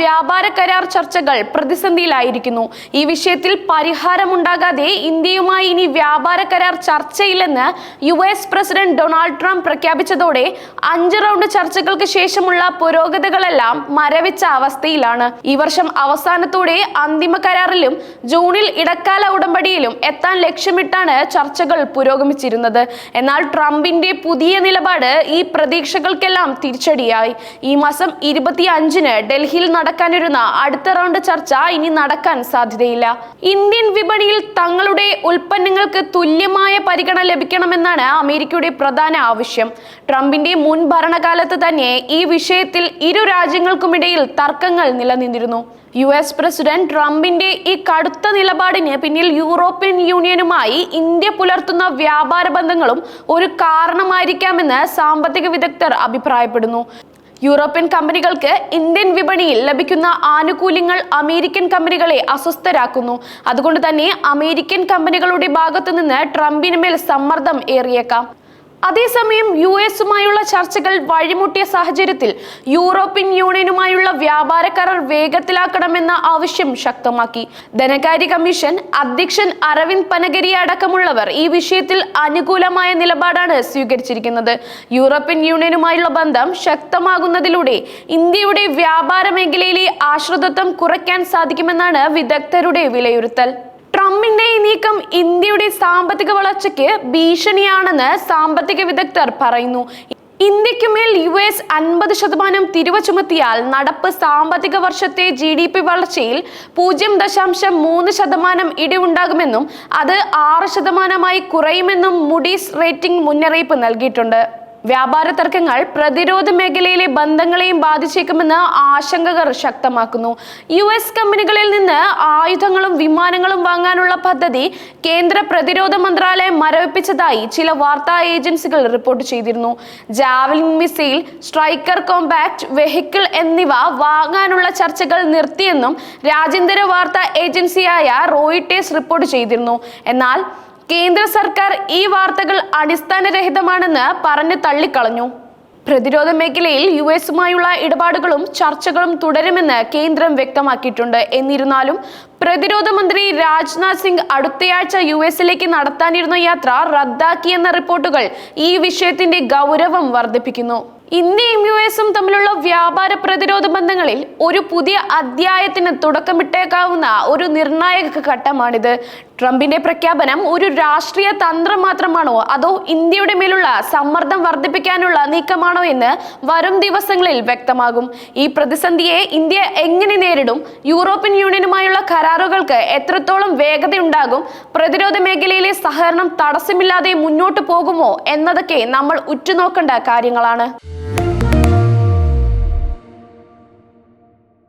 വ്യാപാര കരാർ ചർച്ചകൾ പ്രതിസന്ധിയിലായിരിക്കുന്നു. ഈ വിഷയത്തിൽ പരിഹാരമുണ്ടാകാതെ ഇന്ത്യയുമായി ഇനി വ്യാപാര കരാർ ചർച്ചയില്ലെന്ന് U S president Donald Trump പ്രഖ്യാപിച്ചതോടെ അഞ്ച് റൗണ്ട് ചർച്ചകൾക്ക് ശേഷമുള്ള പുരോഗതികളെല്ലാം മരവിച്ച അവസ്ഥയിലാണ്. ഈ വർഷം അവസാനത്തോടെ അന്തിമ കരാറിലും ജൂണിൽ ഇടക്കാല ഉടമ്പടിയിലും എത്താൻ ലക്ഷ്യമിട്ടാണ് ചർച്ചകൾ പുരോഗമിച്ചിരുന്നത്. എന്നാൽ ട്രംപിന്റെ പുതിയ നിലപാട് ഈ പ്രതീക്ഷകൾക്കെല്ലാം തിരിച്ചടിയായി. ഈ മാസം ഇരുപത്തി അഞ്ചിന് ഡൽഹിയിൽ നടക്കാനിരുന്ന അടുത്ത റൗണ്ട് ചർച്ച ഇനി നടക്കാൻ സാധ്യതയില്ല. ഇന്ത്യൻ വിപണിയിൽ തങ്ങളുടെ ഉൽപ്പന്നങ്ങൾക്ക് തുല്യമായ പരിഗണന ലഭിക്കണമെന്നാണ് അമേരിക്കയുടെ പ്രധാന ആവശ്യം. ട്രംപിന്റെ മുൻ ഭരണകാലത്ത് തന്നെ ഈ വിഷയത്തിൽ ഇരു രാജ്യങ്ങൾക്കുമിടയിൽ തർക്കങ്ങൾ നിലനിന്നിരുന്നു. യു എസ് പ്രസിഡന്റ് ട്രംപിന്റെ ഈ കടുത്ത നിലപാടിന് പിന്നിൽ യൂറോപ്യൻ യൂണിയനുമായി ഇന്ത്യ പുലർത്തുന്ന വ്യാപാര ബന്ധങ്ങളും ഒരു കാരണമായിരിക്കാമെന്ന് സാമ്പത്തിക വിദഗ്ധർ അഭിപ്രായപ്പെടുന്നു. യൂറോപ്യൻ കമ്പനികൾക്ക് ഇന്ത്യൻ വിപണിയിൽ ലഭിക്കുന്ന ആനുകൂല്യങ്ങൾ അമേരിക്കൻ കമ്പനികളെ അസ്വസ്ഥരാക്കുന്നു. അതുകൊണ്ട് തന്നെ അമേരിക്കൻ കമ്പനികളുടെ ഭാഗത്തു നിന്ന് ട്രംപിന് മേൽ സമ്മർദ്ദം ഏറിയേക്കാം. അതേസമയം യു എസുമായുള്ള ചർച്ചകൾ വഴിമുട്ടിയ സാഹചര്യത്തിൽ യൂറോപ്യൻ യൂണിയനുമായുള്ള വ്യാപാര കരാർ വേഗത്തിലാക്കണമെന്ന ആവശ്യം ശക്തമാക്കി. ധനകാര്യ കമ്മീഷൻ അധ്യക്ഷൻ അരവിന്ദ് പനഗരി അടക്കമുള്ളവർ ഈ വിഷയത്തിൽ അനുകൂലമായ നിലപാടാണ് സ്വീകരിച്ചിരിക്കുന്നത്. യൂറോപ്യൻ യൂണിയനുമായുള്ള ബന്ധം ശക്തമാകുന്നതിലൂടെ ഇന്ത്യയുടെ വ്യാപാര മേഖലയിലെ ആശ്രിതത്വം കുറയ്ക്കാൻ സാധിക്കുമെന്നാണ് വിദഗ്ധരുടെ വിലയിരുത്തൽ. നീക്കം ഇന്ത്യയുടെ സാമ്പത്തിക വളർച്ചയ്ക്ക് ഭീഷണിയാണെന്ന് സാമ്പത്തിക വിദഗ്ധർ പറയുന്നു. ഇന്ത്യക്കുമേൽ യു എസ് അൻപത് ശതമാനം തിരിവ് ചുമത്തിയാൽ നടപ്പ് സാമ്പത്തിക വർഷത്തെ ജി ഡി പി വളർച്ചയിൽ പൂജ്യം ദശാംശം മൂന്ന് ശതമാനം ഇടിവുണ്ടാകുമെന്നും അത് ആറ് ശതമാനമായി കുറയുമെന്നും മുഡീസ് റേറ്റിംഗ് മുന്നറിയിപ്പ് നൽകിയിട്ടുണ്ട്. വ്യാപാര തർക്കങ്ങൾ പ്രതിരോധ മേഖലയിലെ ബന്ധങ്ങളെയും ബാധിച്ചേക്കുമെന്ന് ആശങ്കകൾ ശക്തമാക്കുന്നു. യു എസ് കമ്പനികളിൽ നിന്ന് ആയുധങ്ങളും വിമാനങ്ങളും വാങ്ങാനുള്ള പദ്ധതി കേന്ദ്ര പ്രതിരോധ മന്ത്രാലയം മരവിപ്പിച്ചതായി ചില വാർത്താ ഏജൻസികൾ റിപ്പോർട്ട് ചെയ്തിരുന്നു. Javelin missile Stryker compact vehicle എന്നിവ വാങ്ങാനുള്ള ചർച്ചകൾ നിർത്തിയെന്നും രാജ്യാന്തര വാർത്താ ഏജൻസിയായ റോയിട്ടേഴ്സ് റിപ്പോർട്ട് ചെയ്തിരുന്നു. എന്നാൽ കേന്ദ്ര സർക്കാർ ഈ വാർത്തകൾ അടിസ്ഥാനരഹിതമാണെന്ന് പറഞ്ഞ് തള്ളിക്കളഞ്ഞു. പ്രതിരോധ മേഖലയിൽ യു എസുമായുള്ള ഇടപാടുകളും ചർച്ചകളും തുടരുമെന്ന് കേന്ദ്രം വ്യക്തമാക്കിയിട്ടുണ്ട്. എന്നിരുന്നാലും പ്രതിരോധ മന്ത്രി രാജ്നാഥ് സിംഗ് അടുത്തയാഴ്ച യു എസിലേക്ക് നടത്താനിരുന്ന യാത്ര റദ്ദാക്കിയെന്ന റിപ്പോർട്ടുകൾ ഈ വിഷയത്തിന്റെ ഗൗരവം വർദ്ധിപ്പിക്കുന്നു. ഇന്ത്യയും യു എസും തമ്മിലുള്ള വ്യാപാര പ്രതിരോധ ബന്ധങ്ങളിൽ ഒരു പുതിയ അധ്യായത്തിന് തുടക്കമിട്ടേക്കാവുന്ന ഒരു നിർണായക ഘട്ടമാണിത്. ട്രംപിന്റെ പ്രഖ്യാപനം ഒരു രാഷ്ട്രീയ തന്ത്രം മാത്രമാണോ അതോ ഇന്ത്യയുടെ മേലുള്ള സമ്മർദ്ദം വർദ്ധിപ്പിക്കാനുള്ള നീക്കമാണോ എന്ന് വരും ദിവസങ്ങളിൽ വ്യക്തമാകും. ഈ പ്രതിസന്ധിയെ ഇന്ത്യ എങ്ങനെ നേരിടും? യൂറോപ്യൻ യൂണിയനുമായുള്ള കരാറുകൾക്ക് എത്രത്തോളം വേഗതയുണ്ടാകും? പ്രതിരോധ മേഖലയിലെ സഹകരണം തടസ്സമില്ലാതെ മുന്നോട്ട് പോകുമോ എന്നതൊക്കെ നമ്മൾ ഉറ്റുനോക്കേണ്ട കാര്യങ്ങളാണ്.